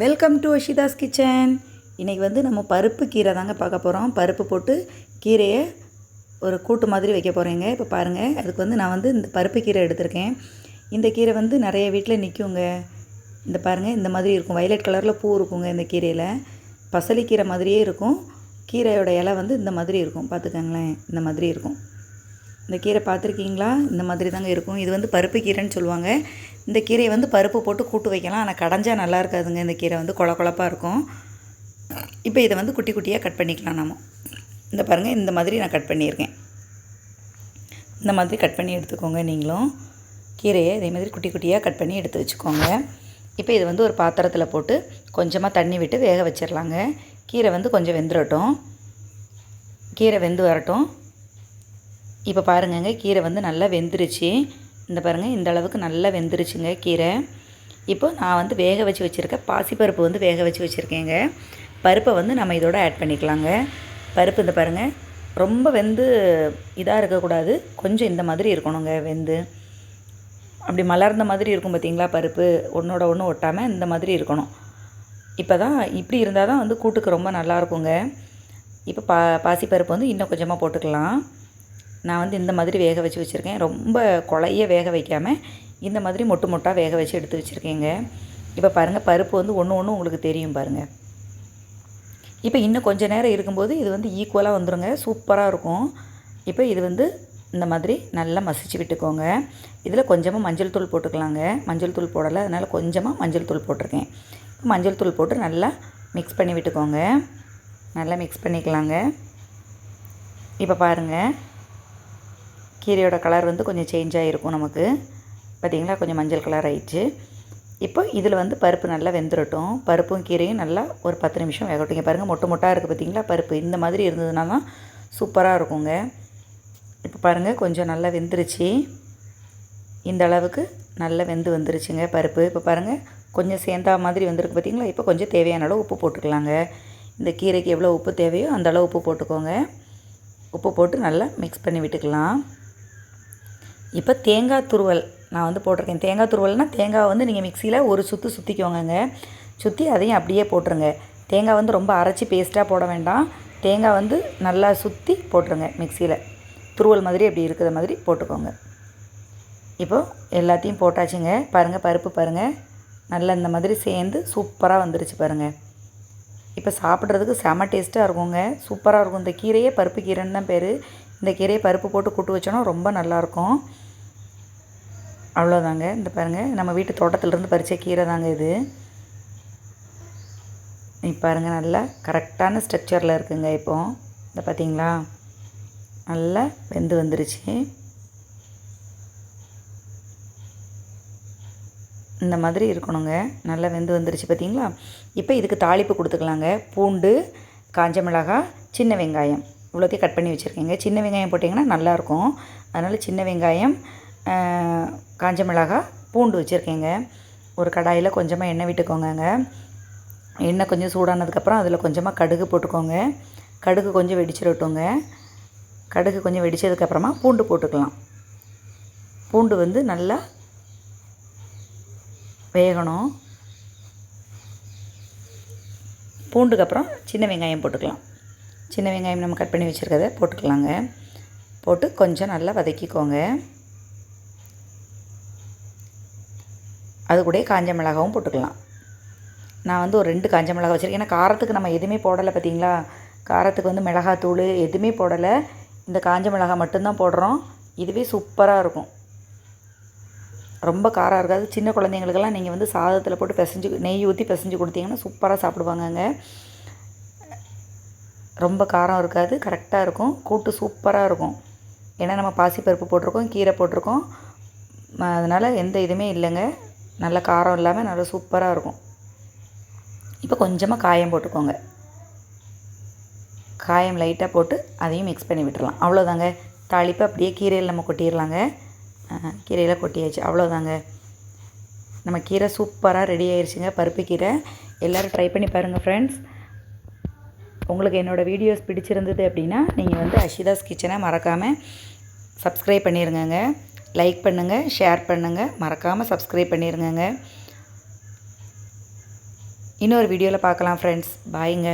Welcome to அஷிதாஸ் kitchen இன்றைக்கி வந்து நம்ம பருப்பு கீரை தாங்க பார்க்க போகிறோம் பருப்பு போட்டு கீரையை ஒரு கூட்டு மாதிரி வைக்க போகிறேங்க இப்போ பாருங்கள் அதுக்கு வந்து நான் வந்து இந்த பருப்பு கீரை எடுத்திருக்கேன். இந்த கீரை வந்து நிறைய வீட்டில் நிற்குங்க இந்த பாருங்கள் இந்த மாதிரி இருக்கும். வயலட் கலரில் பூ இருக்குங்க இந்த கீரையில். பசலி கீரை மாதிரியே இருக்கும். கீரையோட இலை வந்து இந்த மாதிரி இருக்கும். பார்த்துக்கங்களேன் இந்த மாதிரி இருக்கும். இந்த கீரை பார்த்துருக்கீங்களா? இந்த மாதிரி தாங்க இருக்கும். இது வந்து பருப்பு கீரைன்னு சொல்லுவாங்க. இந்த கீரையை வந்து பருப்பு போட்டு கூட்டு வைக்கலாம். ஆனால் கடைஞ்சால் நல்லா இருக்காதுங்க. இந்த கீரை வந்து கொல கொழப்பாக இருக்கும். இப்போ இதை வந்து குட்டி குட்டியாக கட் பண்ணிக்கலாம் நம்ம இந்த பாருங்கள் இந்த மாதிரி நான் கட் பண்ணியிருக்கேன். இந்த மாதிரி கட் பண்ணி எடுத்துக்கோங்க நீங்களும். கீரையை இதே மாதிரி குட்டி குட்டியாக கட் பண்ணி எடுத்து வச்சுக்கோங்க. இப்போ இது வந்து ஒரு பாத்திரத்தில் போட்டு கொஞ்சமாக தண்ணி விட்டு வேக வச்சிடலாங்க கீரை வந்து கொஞ்சம் வெந்துடட்டும் கீரை வெந்து வரட்டும். இப்போ பாருங்கங்க கீரை வந்து நல்லா வெந்துருச்சு. இந்த பாருங்கள் இந்த அளவுக்கு நல்லா வெந்துருச்சுங்க கீரை. இப்போ நான் வந்து வேக வச்சு வச்சுருக்கேன் பாசிப்பருப்பு வந்து வேக வச்சு வச்சுருக்கேங்க. பருப்பை வந்து நம்ம இதோட ஆட் பண்ணிக்கலாங்க. பருப்பு இந்த பாருங்கள் ரொம்ப வெந்து இதாக இருக்கக்கூடாது. கொஞ்சம் இந்த மாதிரி இருக்கணுங்க வெந்து. அப்படி மலர்ந்த மாதிரி இருக்கும் பார்த்தீங்களா பருப்பு? ஒன்றோட ஒன்று ஒட்டாமல் இந்த மாதிரி இருக்கணும். இப்போ தான் இப்படி இருந்தால் தான் வந்து கூட்டுக்கு ரொம்ப நல்லா இருக்குங்க. இப்போ பா பாசிப்பருப்பு வந்து இன்னும் கொஞ்சமாக போட்டுக்கலாம். நான் வந்து இந்த மாதிரி வேக வச்சு வச்சுருக்கேன். ரொம்ப கொலைய வேக வைக்காமல் இந்த மாதிரி மொட்டு மொட்டாக வேக வச்சு எடுத்து வச்சுருக்கேங்க. இப்போ பாருங்கள் பருப்பு வந்து ஒன்று ஒன்று உங்களுக்கு தெரியும் பாருங்கள் இப்போ இன்னும் கொஞ்சம் நேரம் இருக்கும்போது இது வந்து ஈக்குவலாக வந்துடுங்க சூப்பராக இருக்கும். இப்போ இது வந்து இந்த மாதிரி நல்லா மசிச்சு விட்டுக்கோங்க. இதில் கொஞ்சமாக மஞ்சள் தூள் போட்டுக்கலாங்க. மஞ்சள் தூள் போடலை அதனால் கொஞ்சமாக மஞ்சள் தூள் போட்டிருக்கேன். மஞ்சள் தூள் போட்டு நல்லா மிக்ஸ் பண்ணி விட்டுக்கோங்க. நல்லா மிக்ஸ் பண்ணிக்கலாங்க. இப்போ பாருங்கள் கீரையோட கலர் வந்து கொஞ்சம் சேஞ்ச் ஆகிருக்கும் நமக்கு. பார்த்திங்களா கொஞ்சம் மஞ்சள் கலர் ஆயிடுச்சு. இப்போ இதில் வந்து பருப்பு நல்லா வெந்துடட்டும் பருப்பும் கீரையும் நல்லா ஒரு பத்து நிமிஷம் வேகட்டுங்க பாருங்கள் மொட்டை மொட்டாக இருக்குது பார்த்திங்களா பருப்பு இந்த மாதிரி இருந்ததுனா தான் சூப்பராக இருக்குங்க. இப்போ பாருங்கள் கொஞ்சம் நல்லா வெந்துருச்சு. இந்த அளவுக்கு நல்லா வெந்து வந்துருச்சுங்க பருப்பு. இப்போ பாருங்கள் கொஞ்சம் சேர்ந்தா மாதிரி வந்திருக்கு பார்த்திங்களா இப்போ கொஞ்சம் தேவையான அளவு உப்பு போட்டுக்கலாங்க. இந்த கீரைக்கு எவ்வளோ உப்பு தேவையோ அந்த அளவு உப்பு போட்டுக்கோங்க. உப்பு போட்டு நல்லா மிக்ஸ் பண்ணி விட்டுக்கலாம். இப்போ தேங்காய் துருவல் நான் வந்து போட்டிருக்கேன். தேங்காய் துருவல்னால் தேங்காய் வந்து நீங்கள் மிக்சியில் ஒரு சுற்று சுற்றிக்கோங்கங்க சுற்றி அதையும் அப்படியே போட்டுருங்க. தேங்காய் வந்து ரொம்ப அரைச்சி பேஸ்ட்டாக போட வேண்டாம். தேங்காய் வந்து நல்லா சுற்றி போட்டுருங்க மிக்சியில். துருவல் மாதிரி அப்படி இருக்கிற மாதிரி போட்டுக்கோங்க. இப்போது எல்லாத்தையும் போட்டாச்சுங்க. பாருங்கள் பருப்பு பாருங்கள் நல்லா இந்த மாதிரி சேர்ந்து சூப்பராக வந்துருச்சு பாருங்கள் இப்போ சாப்பிட்றதுக்கு செம டேஸ்ட்டாக இருக்குங்க. சூப்பராக இருக்கும். இந்த கீரையே பருப்பு கீரைன்னு தான் பேர். இந்த கீரையை பருப்பு போட்டு கூட்டு வச்சோன்னா ரொம்ப நல்லாயிருக்கும். அவ்வளோதாங்க. இந்த பாருங்கள் நம்ம வீட்டு தோட்டத்திலிருந்து பறித்த கீரை தாங்க இது. இப்போ பாருங்கள் நல்லா கரெக்டான ஸ்ட்ரக்சரில் இருக்குங்க இப்போது இந்த பார்த்தீங்களா நல்லா வெந்து வந்துருச்சு. இந்த மாதிரி இருக்கணுங்க. நல்லா வெந்து வந்துருச்சு பார்த்தீங்களா இப்போ இதுக்கு தாளிப்பு கொடுத்துக்கலாங்க. பூண்டு காஞ்ச மிளகாய் சின்ன வெங்காயம். இவ்வளோத்தையும் கட் பண்ணி வச்சுருக்கேங்க. சின்ன வெங்காயம் போட்டிங்கன்னா நல்லாயிருக்கும். அதனால் சின்ன வெங்காயம் காஞ்ச மிளகாய் பூண்டு வச்சுருக்கேங்க. ஒரு கடாயில் கொஞ்சமாக எண்ணெய் விட்டுக்கோங்க எண்ணெய் கொஞ்சம் சூடானதுக்கப்புறம் அதில் கொஞ்சமாக கடுகு போட்டுக்கோங்க. கடுகு கொஞ்சம் வெடிச்சிடட்டுங்க. கடுகு கொஞ்சம் வெடித்ததுக்கப்புறமா பூண்டு போட்டுக்கலாம். பூண்டு வந்து நல்லா வேகணும். பூண்டுக்கு அப்புறம் சின்ன வெங்காயம் போட்டுக்கலாம். சின்ன வெங்காயம் நம்ம கட் பண்ணி வச்சுருக்கதை போட்டுக்கலாங்க. போட்டு கொஞ்சம் நல்லா வதக்கிக்கோங்க. அது கூட காஞ்ச மிளகாவும் போட்டுக்கலாம். நான் வந்து ஒரு ரெண்டு காஞ்ச மிளகா வச்சுருக்கேன். ஏன்னா காரத்துக்கு நம்ம எதுவுமே போடலை பார்த்தீங்களா? காரத்துக்கு வந்து மிளகாத்தூள் எதுவுமே போடலை. இந்த காஞ்ச மிளகா மட்டும்தான் போடுறோம். இதுவே சூப்பராக இருக்கும். ரொம்ப காரம் இருக்காது. சின்ன குழந்தைங்களுக்கெல்லாம் நீங்கள் வந்து சாதத்தில் போட்டு பிசைஞ்சு நெய் ஊற்றி பிசைஞ்சு கொடுத்தீங்கன்னா சூப்பராக சாப்பிடுவாங்கங்க. ரொம்ப காரம் இருக்காது கரெக்டாக இருக்கும். கூட்டு சூப்பராக இருக்கும். ஏன்னா நம்ம பாசிப்பருப்பு போட்டிருக்கோம் கீரை போட்டிருக்கோம். அதனால் எந்த இதுவுமே இல்லைங்க. நல்ல காரம் இல்லாமல் நல்லா சூப்பராக இருக்கும். இப்போ கொஞ்சமாக காயம் போட்டுக்கோங்க. காயம் லைட்டாக போட்டு அதையும் மிக்ஸ் பண்ணி விட்டுடலாம் அவ்வளோதாங்க தாளிப்பு அப்படியே கீரையில் நம்ம கொட்டிடலாங்க. கீரையில் கொட்டியாச்சு. அவ்வளோதாங்க நம்ம கீரை சூப்பராக ரெடி ஆயிடுச்சுங்க பருப்பு கீரை. எல்லோரும் ட்ரை பண்ணி பாருங்கள் ஃப்ரெண்ட்ஸ் உங்களுக்கு என்னோடய வீடியோஸ் பிடிச்சிருந்தது அப்படின்னா நீங்கள் வந்து அஷிதாஸ் கிச்சனை மறக்காமல் சப்ஸ்கிரைப் பண்ணிடுங்கங்க லைக் பண்ணுங்கள் ஷேர் பண்ணுங்கள் மறக்காமல் சப்ஸ்கிரைப் பண்ணிடுங்கங்க இன்னொரு வீடியோவில் பார்க்கலாம் ஃப்ரெண்ட்ஸ் பாய்ங்க